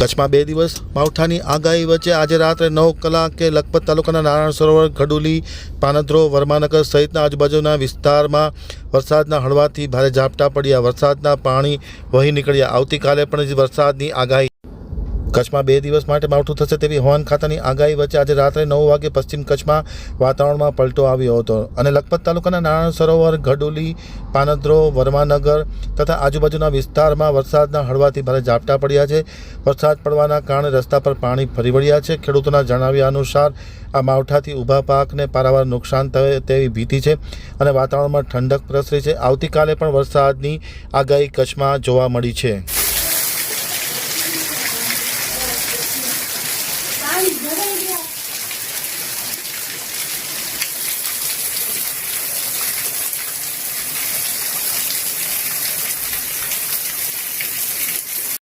કચ્છમાં બે દિવસ માવઠાની આગાહી વચ્ચે આજે રાત્રે નવ કલાકે લખપત તાલુકાના નારાયણ સરોવર ગડુલી પાનદ્રો, વર્માનગર સહિતના આજુબાજુના વિસ્તારમાં વરસાદના હળવાથી ભારે ઝાપટા પડ્યા. વરસાદના પાણી વહી નીકળ્યા. આવતીકાલે પણ વરસાદની આગાહી કચ્છમાં બે દિવસ માટે માવઠું થશે તેવી હવામાન ખાતાની આગાહી વચ્ચે આજે રાત્રે નવ વાગે પશ્ચિમ કચ્છમાં વાતાવરણમાં પલટો આવ્યો હતો. અને લખપત તાલુકાના નારાયણ સરોવર ગડોલી પાનદ્રો, વર્માનગર તથા આજુબાજુના વિસ્તારમાં વરસાદના હળવાથી ભારે ઝાપટા પડ્યા છે. વરસાદ પડવાના કારણે રસ્તા પર પાણી ફરી વળ્યા છે. ખેડૂતોના જણાવ્યા અનુસાર, આ માવઠાથી ઊભા પાકને પારાવાર નુકસાન થાય તેવી ભીતિ છે અને વાતાવરણમાં ઠંડક પ્રસરી છે. આવતીકાલે પણ વરસાદની આગાહી કચ્છમાં જોવા મળી છે. Bình?